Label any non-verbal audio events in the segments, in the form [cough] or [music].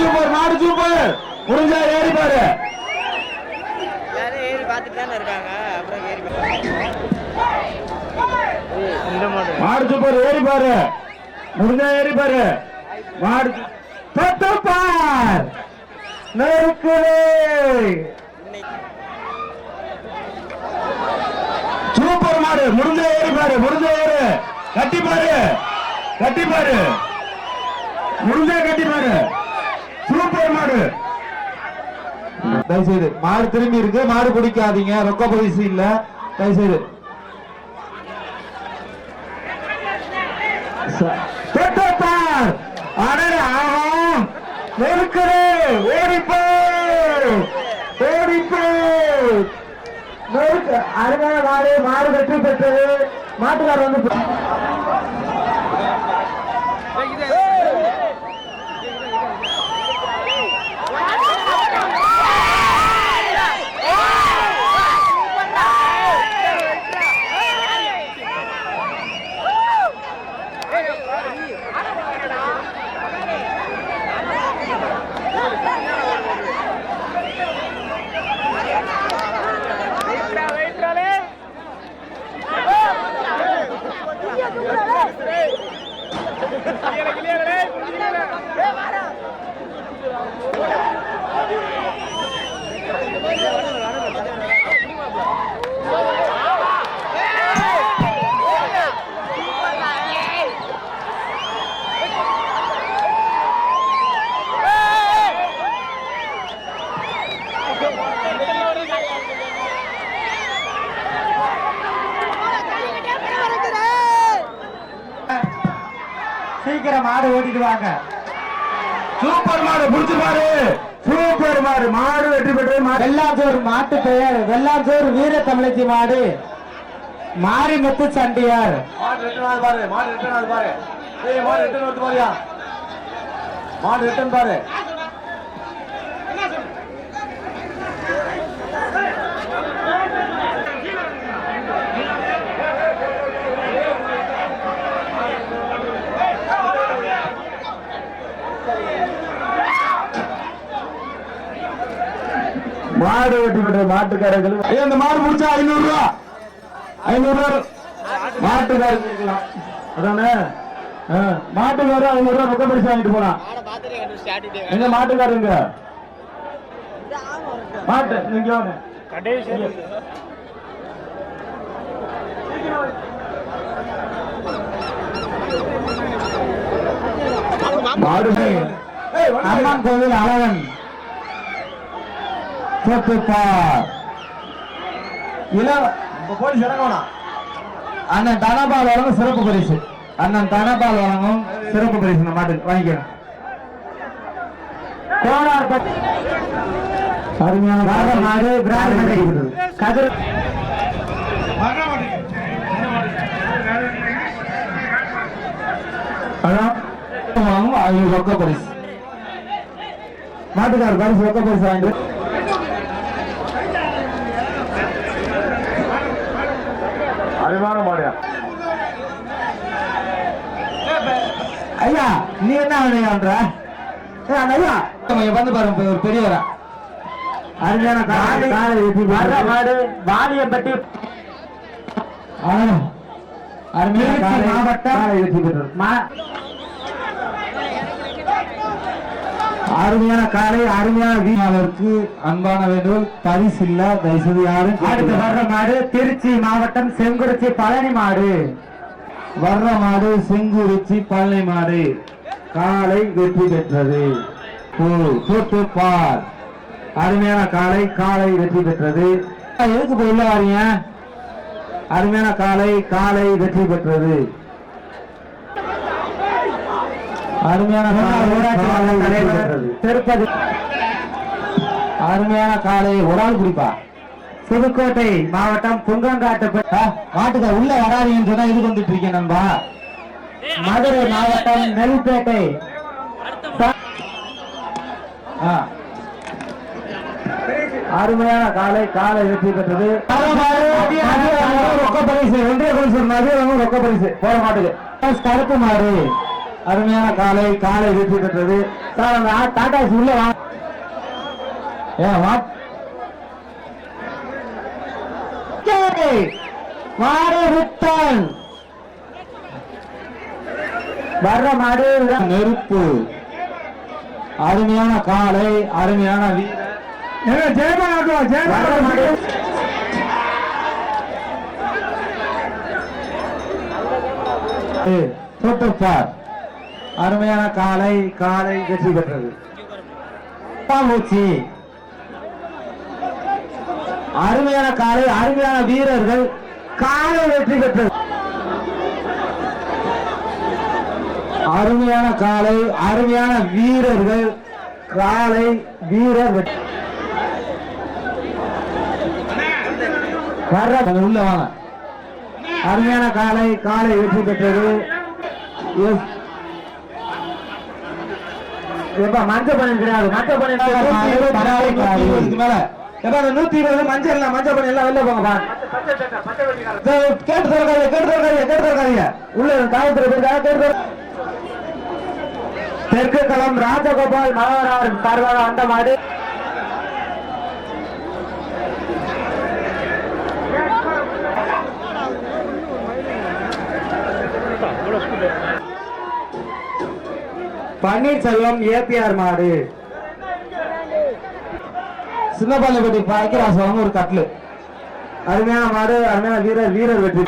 Super மாடு super. முடிஞ்சா ஏறி பாரு. மாடு மாடு சூப்பர் ஏறி பாரு. முடிஞ்சா ஏறி பாரு. மாடு பார். சூப்பர் மாடு. முடிஞ்ச ஏறி பாரு. முடிஞ்ச ஏறு. கட்டி பாரு. கட்டி பாரு. முடிஞ்ச கட்டி பாரு. சூப்பர் மாடு. தயவுசெய்து மாடு திரும்பி இருக்கு. மாடு பிடிக்காதீங்க. ரொக்க பரிசு இல்ல. தயவுசெய்து. அருமையான மாடு மாடு வெற்றி பெற்றது. மாட்டுக்கார வந்து [laughs] சீக்கிரம் மாடு ஓட்டிட்டு வாங்க. சூப்பர் மாடு புடிச்சு பாரு. சூப்பர் மாடு. மாடு வெற்றி பெற்றது வெள்ளாஞ்சோர் மாட்டு பெயர். வெள்ளாஞ்சோர் வீர தமிழச்சி மாடு மாரிமுத்து சண்டியார். மாடு ரிட்டர்ன் பாரு. மாடு ரிட்டர்ன் பாரு. மாடு ரிட்டர்ன் பாரியா. மாடு ரிட்டர்ன் பாரு. மாடு வெட்டி பெற்ற மாட்டுக்காரர்கள் இந்த மாடு முடிச்சா ஐநூறு ரூபா. ஐநூறு ரூபா மாட்டுக்காரர் அதானே? ஆ, மாட்டுக்காரர் ஐநூறு ரூபா ரொக்க பரிசு வாங்கிட்டு போறான். எங்க மாட்டுக்காரங்க மாட்டு நீங்க மாடு அம்மன் கோவில் அழகன். சொத்துப்பார் இள போலீஸ் இறங்கணும் அண்ணன் தனபால் வழங்கும் சிறப்பு பரிசு. அண்ணன் தனபால் வழங்கும் சிறப்பு பரிசு இந்த மாட்டுக்கு. வாங்கிக்கிறேன் கோனார்பட்டி அருமையான மாடு கதிர் வாங்கும் அது ரொக்க பரிசு மாட்டுக்காரர் பரிசு ரொக்க பரிசு வாங்கிட்டு அருமையான மாடியா ஐயா நீ என்ன பண்ற ஐயா. வந்து பாருங்க ஒரு பெரியவரா. அருமையான வாலியம்பட்டி அருமையான மாவட்டம். காலை வெற்றி பெற்றது மா- அருமையான காலை அருமையான வீரர்களுக்கு அன்பான வேண்டுகோள். பரிசு இல்ல தயவுசெய்து யாரும் அடுத்து. வர்ற மாடு திருச்சி மாவட்டம் செங்குறிச்சி பழனி மாடு. வர்ற மாடு செங்குறிச்சி பழனி மாடு. காலை வெற்றி பெற்றது. போட்டு பார். அருமையான காலை காலை வெற்றி பெற்றது. எதுக்கு போய் உள்ள வாரீங்க? அருமையான காலை காலை வெற்றி பெற்றது. அருமையான திருப்பதி. அருமையான காலை ஒரு ஆள் குடிப்பா புதுக்கோட்டை மாவட்டம் புங்கங்காட்டு மாட்டுக்கா உள்ள வராதீங்கன்னு சொன்னா இது வந்துட்டு இருக்கேன் நண்பா மதுரை மாவட்டம் நெல்பேட்டை. ஆ. அருமையான காலை காலை வெற்றி பெற்றது. ரொக்க பரிசு ஒன்றிய பரிசு மதியம் ரொக்க பரிசு. போற மாட்டுக்கு. கருப்பு மாடு. அருமையான காலை காலை வெற்றி பெற்றது. சார் அந்த டாடா உள்ள வா. ஏன் வா. ரிட்டன் வர்ற மாடு நெருப்பு. அருமையான காலை அருமையான வீரர் வர்ற மாடு. தொட்டுப்பார் அருமையான காலை காலை வெற்றி பெற்றது. பூச்சி அருமையான காலை அருமையான வீரர்கள் காலை வெற்றி பெற்றது. அருமையான காலை அருமையான வீரர்கள் காலை வீரர் வெற்றி. வர்ற உள்ள வாங்க. அருமையான காலை காலை வெற்றி பெற்றது. எஸ். எப்பா மஞ்சள் கிடையாது மஞ்சள் பண்ணி மேல. எப்பா அந்த நூத்தி இருபது மஞ்சள் இல்ல மஞ்சள் பண்ணி எல்லாம் வெளில போங்க பா. இதோ கேட்டு திறக்காதீங்க கேட்டு திறக்காதீங்க கேட்டு திறக்காதீங்க. உள்ள காவல்துறை போயிருக்காங்க கேட்டு திற- தெற்கு களம் ராஜகோபால் மனோகரார் சார்பாக வந்த மாடு பன்னீர்செல்வம் ஏபிஆர் மாடு. சின்னபாலப்பட்டி பாய்க்கராசவங்க ஒரு கட்லு அருமையான மாடு அருமையான வீரர் வீரர் வெற்றி.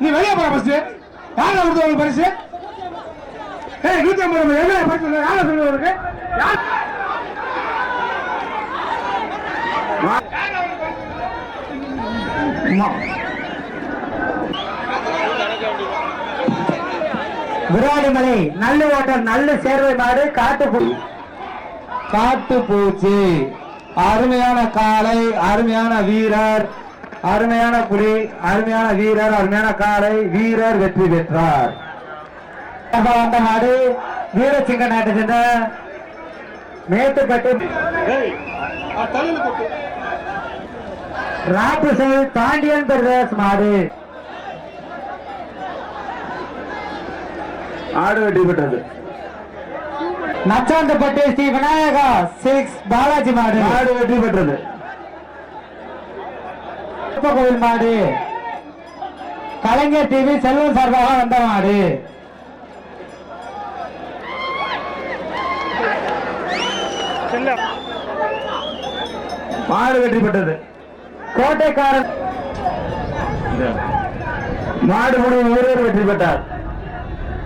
நீ வெளியே போற பஸ் யார கொடுத்து உங்களுக்கு பரிசு? ஏய் நூத்தி ஐம்பது ரூபாய். என்ன பரிசு யார சொல்லுங்க உனக்கு? யார்? விராலிமலை நல்ல ஓட்டம் நல்ல சேர்வை மாடு காட்டு காட்டு பூச்சி. அருமையான காலை அருமையான வீரர் அருமையான புலி அருமையான வீரர் அருமையான காலை வீரர் வெற்றி பெற்றார். வந்த மாடு வீரசிங்க நாட்டை சேர்ந்த மேட்டுப்பட்டு ராப்புசல் தாண்டியன் பிரதேஷ் மாடு. ஆடு வெற்றி பெற்றது நச்சாந்தப்பட்டு ஸ்ரீ விநாயகா சிக்ஸ் பாலாஜி மாடு. ஆடு வெற்றி பெற்றது கோவில் மாடு. கலைஞர் டிவி செல்வம் சார்பாக வந்த மாடு. மாடு வெற்றி பெற்றது கோட்டைக்காரன். மாடு முடிவு வீரர் வெற்றி பெற்றார்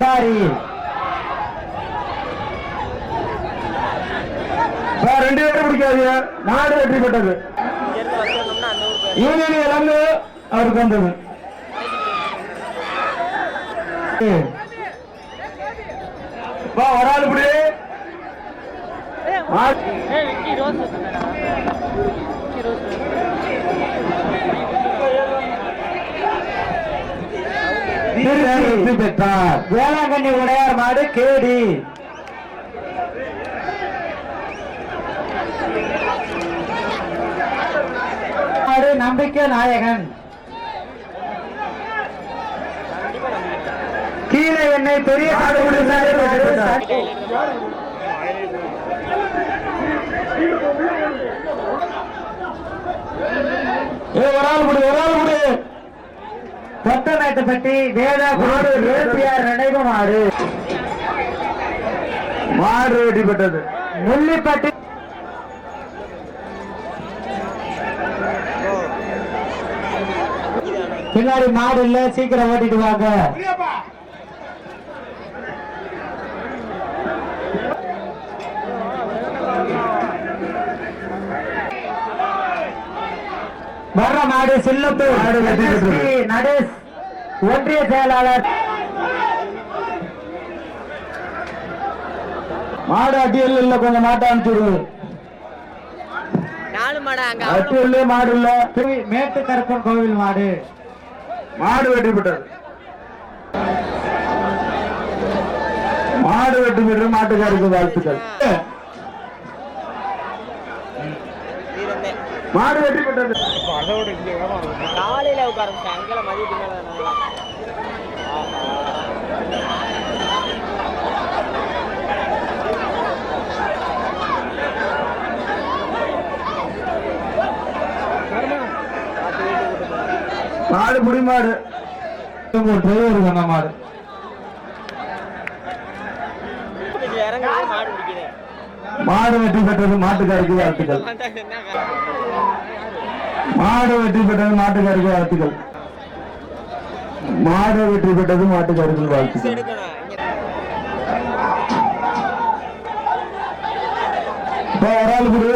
தாரி ரெண்டு பேரும் பிடிக்காதீங்க. நாடு வெற்றி பெற்றது யூனியன் இழந்து அவருக்கு வந்தது. ஒரு ஆள் இப்படி. ரோஸ் வெற்றி பெற்றார் வேளாங்கண்ணி உடையார் மாடு கேடி. மாடு நம்பிக்கை நாயகன். கீழே என்னை பெரிய காடுகுடி சாலை மாடு ஏ ஒரு ஆள் முடி ஒரு ஆள் முடி கொத்தமேட்டுப்பட்டி வேத மாடு ஏபிஆர் நினைவு மாடு. மாடு வெடிப்பட்டது முள்ளிப்பட்டி. பின்னாடி மாடு இல்ல சீக்கிரம் ஓட்டிட்டு வாங்க. வர்ற மாடு சில்லப்பு நடேஷ். ஒன்றிய செயலாளர் மாடு அட்டியல் இல்ல கொஞ்சம் மாட்ட அனுப்பிச்சுடு நாலு மாடா இல்ல மேட்டு கருப்பன் கோவில் மாடு. மாடு வெட்டிப்பட்டது மாடு வெட்டி பெற்று மாட்டுக்காருக்கு வாழ்த்துக்கள். மாடு வெற்றி பெற்றது காலையில உட்கார அங்கே மதியத்துக்கு மாடு புடி மாடு. டிரைவர் சொன்ன மாடு. இறங்க மாடு மாடு வெற்றி பெற்றது மாட்டுக்காருக்கு வாழ்த்துக்கள். மாடு வெற்றி பெற்றது மாட்டுக்காருக்கு வாழ்த்துக்கள். மாடு வெற்றி பெற்றது மாட்டுக்காருக்கு வாழ்த்துக்கள். இப்போ ஒரு ஆள் குடு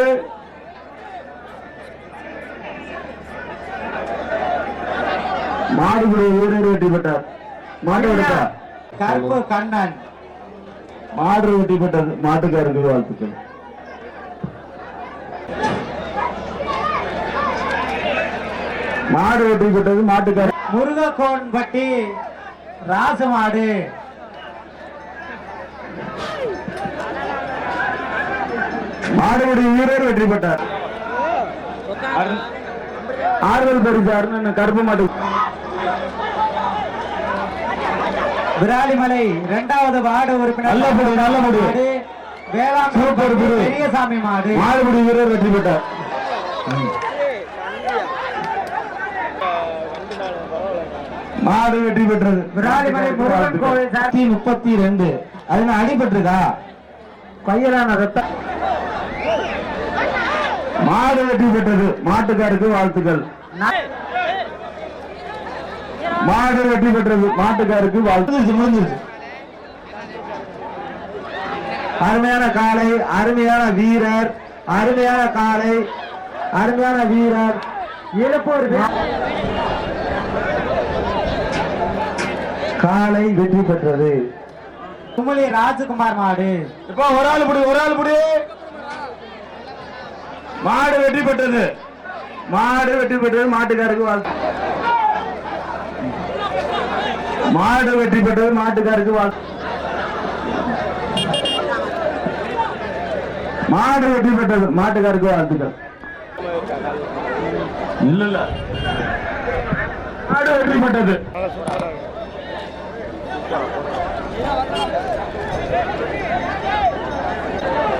மாடு குடு ஊரேறு வெற்றி பெற்றார். மாடு கருப்பு கண்ணன். மாடு வெற்றி பெற்றது மாட்டுக்காருக்கு வாழ்த்துக்கள். மாடு வெற்றி பெற்றது மாட்டுக்கார முருகக்கோன் பட்டி ராசமாடு மாடுபடி வீரர் வெற்றி பெற்றார். ஆறுதல் அருணன் கருப்பு மாட்டு விராலிமலை இரண்டாவது வார்டு உறுப்பினர் நல்ல முடி, நல்ல முடி. மாடு, வேளாண் சூப்பர் குரு. பெரியசாமி மாடு. மாடுபடி வீரர் வெற்றி பெற்றார். மாடு வெற்றி பெற்றது. விராலிமலை முருகன் கோவில். சாட்சி முப்பத்தி ரெண்டு. அது நான் அடிபட்டிருக்கா கையிலான ரத்த மாடு வெற்றி பெற்றது. மாட்டுக்காருக்கு வாழ்த்துக்கள். மாடு வெற்றி பெற்றது. மாட்டுக்காருக்கு வாழ்த்து. முடிஞ்சிருச்சு அருமையான காளை அருமையான வீரர் அருமையான காளை அருமையான வீரர். எழுப்பூர் காளை வெற்றி பெற்றது. குமளி ராஜகுமார் மாடு. இப்போ ஒரு ஆள் புடி ஒரு ஆள் புடி. மாடு வெற்றி பெற்றது. மாடு வெற்றி பெற்றது. மாட்டுக்காருக்கு வாழ்த்து. மாடு வெற்றி பெற்றது மாட்டுக்காருக்கு வாழ்த்து மாடு வெற்றி பெற்றது மாட்டுக்காருக்கு வாழ்த்துக்கள். இல்ல இல்ல. மாடு வெற்றி பெற்றது.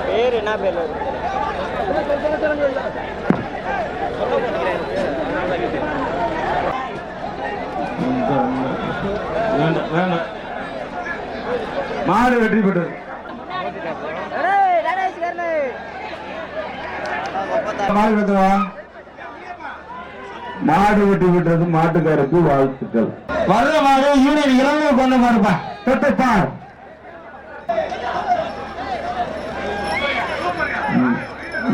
பேர் என்ன பேர்ல வேண்டாம் மாடு வெற்றி பெற்றது. மாடு வெட்டுவா மாடு வெட்டி விட்டது மாட்டுக்காருக்கு வாழ்த்துக்கள். வர்ற மாடு யூனியன் இளமையை கொண்டு மாறுப்பா தொட்டு பார். ம்.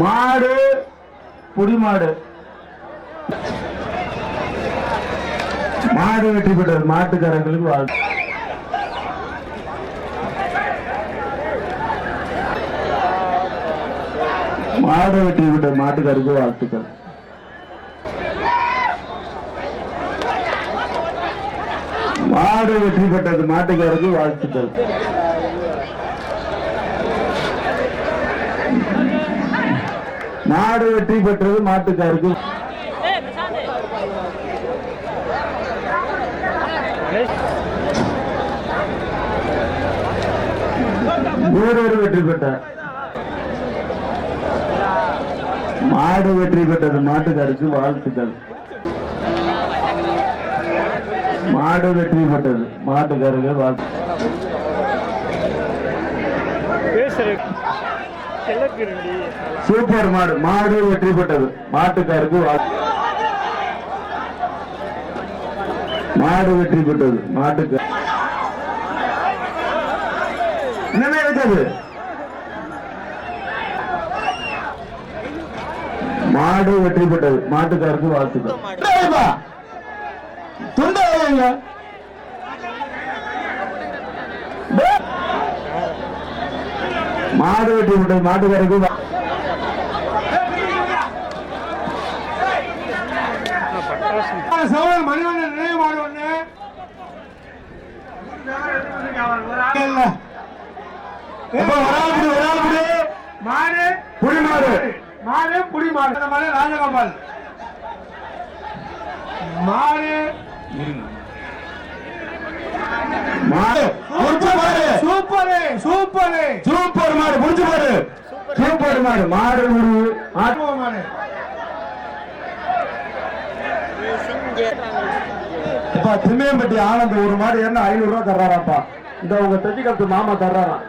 மாடு புடி மாடு. மாடு வெட்டி பெற்றது மாட்டுக்காரங்களுக்கு வாழ்த்து. மாடு வெட்டி விட்ட மாட்டுக்காருக்கு வாழ்த்துக்கள். மாடு வெற்றி பெற்றது மாட்டுக்காருக்கு வாழ்த்துக்கள். மாடு வெற்றி பெற்றது மாட்டுக்காருக்கு வீரர் வெற்றி பெற்றார் மாடு வெற்றி பெற்றது மாட்டுக்காருக்கு வாழ்த்துக்கள். மாடு வெற்றி பெற்றது மாட்டுக்காரர்கள் வாழ்த்து. சூப்பர் மாடு மாடு வெற்றி பெற்றது மாட்டுக்காருக்கு வாழ்த்து மாடு வெற்றி பெற்றது மாட்டுக்கு என்னமே இருக்காது. மாடு வெற்றி பெற்றது மாட்டுக்காருக்கு வாழ்த்துக்கள் டேய்ப்பா, துண்டை வைங்க. டேய். மாடு வெற்றி பெற்றது மாட்டுக்காருக்கு வா- சோழர் மணிவண்ணன் நினைவு மாடு ஒண்ணு. மாடு புடி மாடு மாடு புடி மாடு ராஜகோபால். மாடு மாடு முடிச்சு பாரு. Super super. சூப்பர் மாடு முடிச்சு பாரு. சூப்பர். மாடு மாடு முடிவு மாடு மாடு இப்ப திம்மையம்பட்டி ஆனந்த் ஒரு மாடு என்ன ஐநூறு ரூபாய் தர்றாராப்பா இந்த உங்க தெட்டிக்கத்து மாமா தர்றாராம்.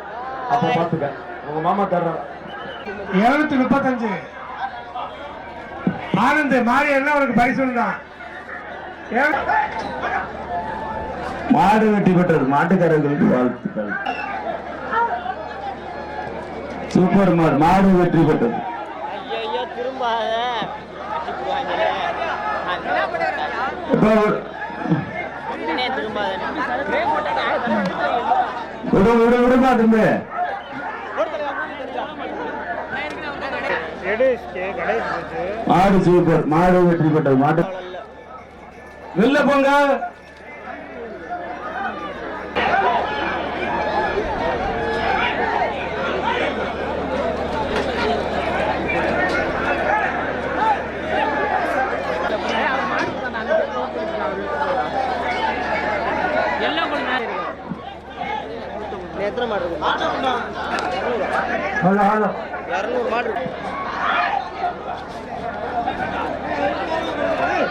அப்ப பாத்துக்க உங்க மாமா தர்றாரா இருநூத்தி முப்பத்தஞ்சு. ஆனந்த் மாறி என்ன உனக்கு பரிசு தான் மாடு வெட்டி பெற்றது மாட்டுக்காரர்களுக்கு வாழ்த்துக்கள். சூப்பர் மாடு மாடு வெற்றி பெற்றது. ஐயோ திரும்பாத. மாடு சூப்பர் மாடு வெற்றி பெற்றது மாடு வெளில போங்க. எத்தனை மாடு இருக்கு? இரநூறு மாடு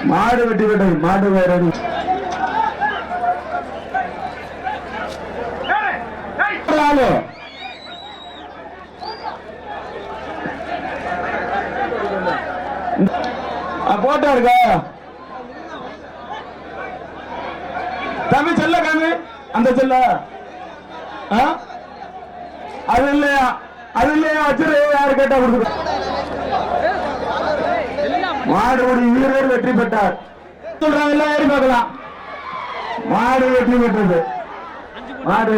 மாடு வெட்டி பெற்றது மாடு வேற போட்டோ இருக்கா? தம்பி செல்ல காமி அந்த செல்ல? அது இல்லையா? அது இல்லையா? வச்சிரு யாரு கேட்டா கொடுத்து மாடுபடி வீரர் வெற்றி பெற்றார். சொல்றாங்க எல்லாம் ஏறி பார்க்கலாம். மாடு வெற்றி பெற்றது. மாடு.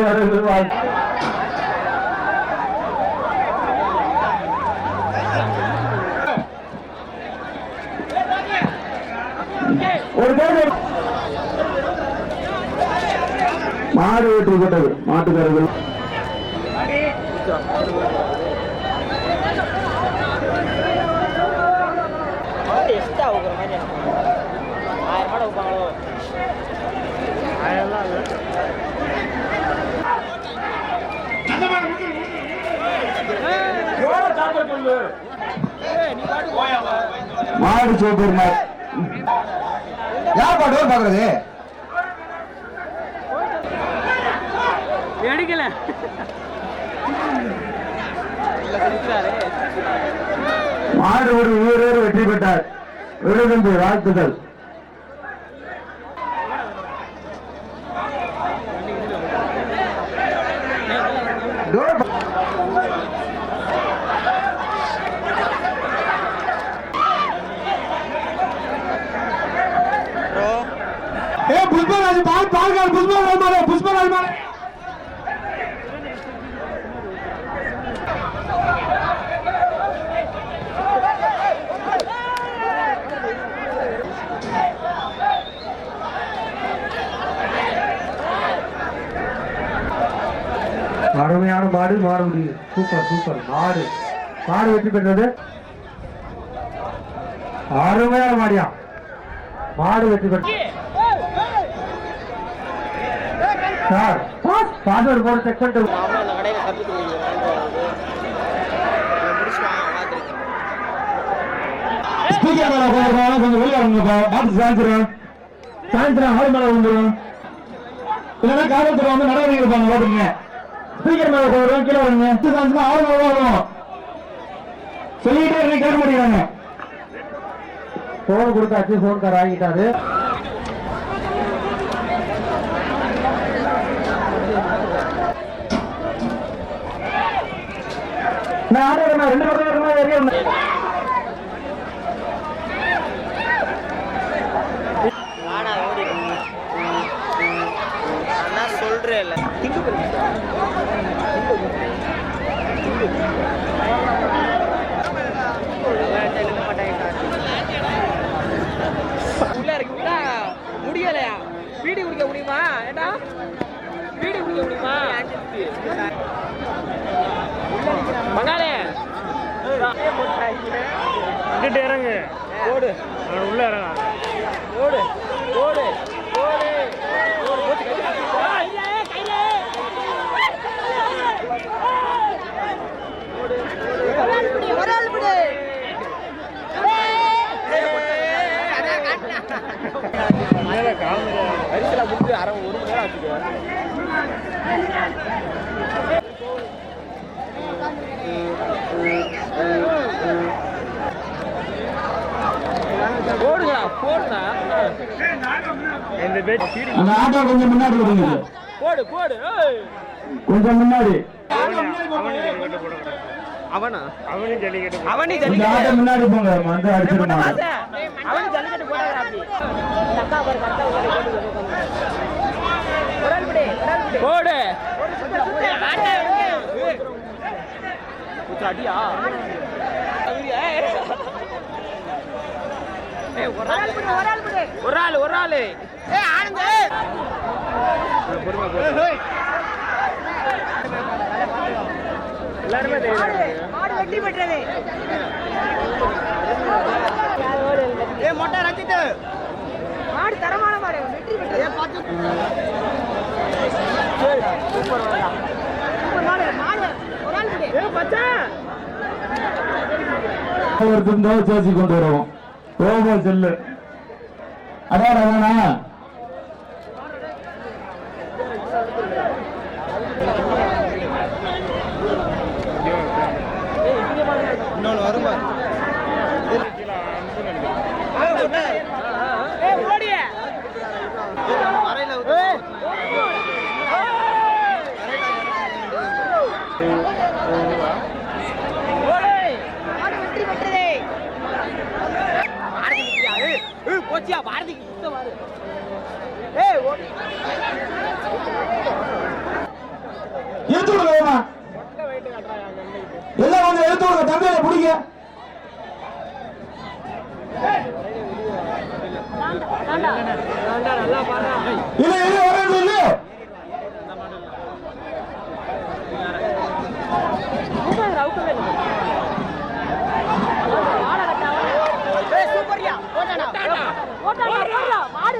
ஒரு பேர் மாடு வெற்றி பெற்றது. மாட்டுக்காரர்கள் மாடு எக்ஸ்ட்ரா ஆகுற மாதிரி எனக்கு ஆயிரம் மாடு வைப்பாங்களோ ஆயிரம்லாம் இல்லை மாடு சூப்பர் மாடு யார் பாட்டு பாக்குறது எடுக்கல. மாடு ஒரு வீரர் வெற்றி பெற்றார். விருதுந்து வாழ்த்துக்கள் ப்ரோ ஏ புஷ்பராஜ் பால் பால்கார் புஷ்பராஜ் மாடு புஷ்பராஜ் மாடு அருமையான மாடு மாடு சூப்பர் சூப்பர். மாடு. மாடு வெற்றி பெற்றது. அருமையான மாடியா. மாடு வெற்றி பெற்றது. சார் பாஸ்வேர்டு போட்டு செக் பண்ணிட்டு ஸ்பீக்கர் மேல கொஞ்சம் வெளியே வரணுங்கப்பா பார்த்து சாயந்தரம். சாயந்தரம் ஆறு மேல வந்துடும் இல்லைன்னா காவல்துறை வந்து நடவடிக்கை எடுப்பாங்க ஓட்டுங்க. ஸ்பீக்கர் ஒரு போடுறோம் கீழே வருங்க சாயந்தரம் ஆறு ரூபா வரும் சொல்லிட்டே இருக்க கேட்க மாட்டேங்கிறாங்க. போன் கொடுத்தாச்சு போன் கார் ஆகிட்டாரு நான் ஆடு வரணும் ரெண்டு பக்கம் வரணும் ஏறி வரணும் நானா ஓடி நான் சொல்றேன் இல்ல உள்ள இருக்கு உள்ள முடியலையா பீடி குடிக்க முடியுமா ஏண்டா பீடி குடிக்க முடியுமா மங்காளே இங்கிட்டு இறங்கு. ஓடு உள்ள இறங்க. ஓடு ஓடு ஓடு போச்சு கையில கையில ஒரு ஆள் பிடி மேலே காமிரா வரிசையில் முடிஞ்சு அரை ஒரு மணி நேரம் ஆச்சுங்க போடுங்கடா போடுடா இந்த பேச்சு சீடி அந்த ஆட்டோ கொஞ்சம் முன்னாடி விடுங்க. போடு போடு ஏய். கொஞ்சம் முன்னாடி. அவனா? ஜல்லிக்கட்டு அவனி ஜல்லிக்கட்டு ஆட்டோ முன்னாடி போங்க வந்து அவனி ஜல்லிக்கட்டு ஒரு ஆளு. ஒரு ஆள் பிடி ஒரு ஆள் ஒரு ஆளு ஏய் ஆனந்த் மாடு வெற்றி பெற்றது ஏ மொட்டை ரஞ்சித்து மாடு தரமான மாடு வெற்றி பெற்றது சூப்பர் மாடு மாடு ஒரு ஆள் ஏ சேர்ச்சி கொண்டு வருவோம். ரோபோ செல்லு அதான் அதானா ஏய் ஓடிய ஏய் ஓடு மாடு வெற்றி பெற்றது பாரதி நிக்கிறியா? ஏய், ஏய், போச்சியா பாரதிக்கு சுத்த பாரு ஏய் ஓடி எடுத்து விடுங்க வேமா எல்லாம் தந்தையில பிடிங்க. இல்ல இல்ல வரது இல்ல ஏய் சூப்பர்யா போட்டானா போட்டானா போடா மாடு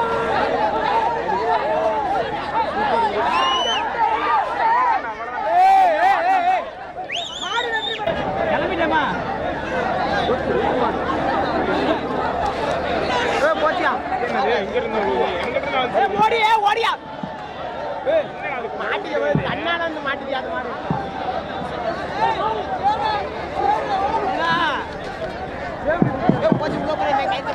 ஓடியா? ஓடியா மாட்டிக்க கண்ணால வந்து மாட்டுது அது மாதிரி? போச்சு போகிறேன் கேட்க